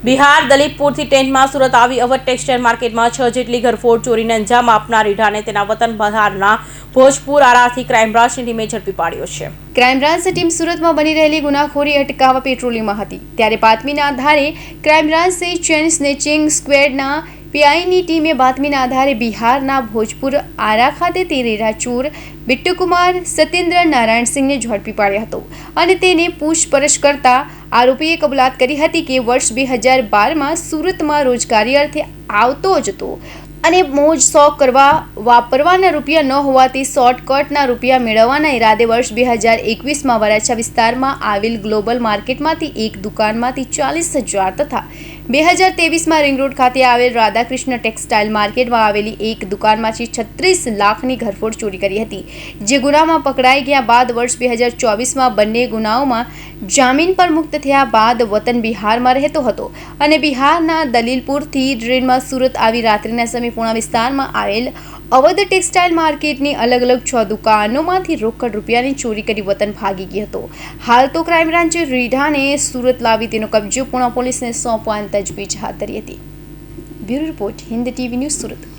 બિહાર દલીપપુરથી ટેન્ટમાં સુરત આવી અવધ ટેક્સટાઇલ માર્કેટમાં છ જેટલી ઘરફોડ ચોરીને અંજામ આપનાર રીઢાને તેના વતન બહારના ભોજપુર આરાથી ક્રાઇમ બ્રાન્ચની ટીમે ઝડપી પાડ્યો છે. ક્રાઇમ બ્રાન્ચ ટીમ સુરતમાં બની રહેલી ગુનાખોરી અટકાવવા પેટ્રોલિંગમાં હતી. ત્યારે બાતમીના આધારે ક્રાઇમ બ્રાન્ચે ચેન સ્નેચિંગ સ્ક્વેડના પીઆઈની ટીમે બાતમીના આધારે બિહારના ભોજપુર આરા ખાતે તે રેરાચૂર બિટ્ટુકુમાર સત્યેન્દ્ર નારાયણસિંહને ઝડપી પાડ્યો હતો અને તેને પૂછપરછ કરતા આરોપીએ કબૂલાત કરી હતી કે વર્ષ બે હજાર બારમાં સુરતમાં રોજગારી અર્થે આવતો જ હતો અને મોજ શોખ કરવા વાપરવાના રૂપિયા ન હોવાથી શોર્ટકટના રૂપિયા મેળવવાના ઈરાદે વર્ષ બે હજાર એકવીસમાં વરાછા વિસ્તારમાં આવેલ ગ્લોબલ માર્કેટમાંથી એક દુકાનમાંથી ચાલીસ હજાર તથા બે હજાર તેવીસમાં રિંગ રોડ ખાતે આવેલ રાધાકૃષ્ણ ટેક્સટાઇલ માર્કેટમાં આવેલી એક દુકાનમાંથી છત્રીસ લાખની ઘરફોડ ચોરી કરી હતી, જે ગુનામાં પકડાઈ ગયા બાદ વર્ષ બે હજાર ચોવીસમાં બંને ગુનાઓમાં જામીન પર મુક્ત થયા બાદ વતન બિહારમાં રહેતો હતો અને બિહારના દલીલપુરથી ટ્રેનમાં સુરત આવી રાત્રિના સમયે પૂણા વિસ્તારમાં આવેલ અવધ ટેક્સટાઇલ માર્કેટની અલગ અલગ છ દુકાનોમાંથી રોકડ રૂપિયાની ચોરી કરી વતન ભાગી ગયો હતો. હાલ તો ક્રાઇમ બ્રાન્ચે રીઢાને સુરત લાવી તેનો કબજો, પૂણા પોલીસને સોંપવાની તજવીજ હાથ ધરી હતી. Bureau report Hind TV news Surat.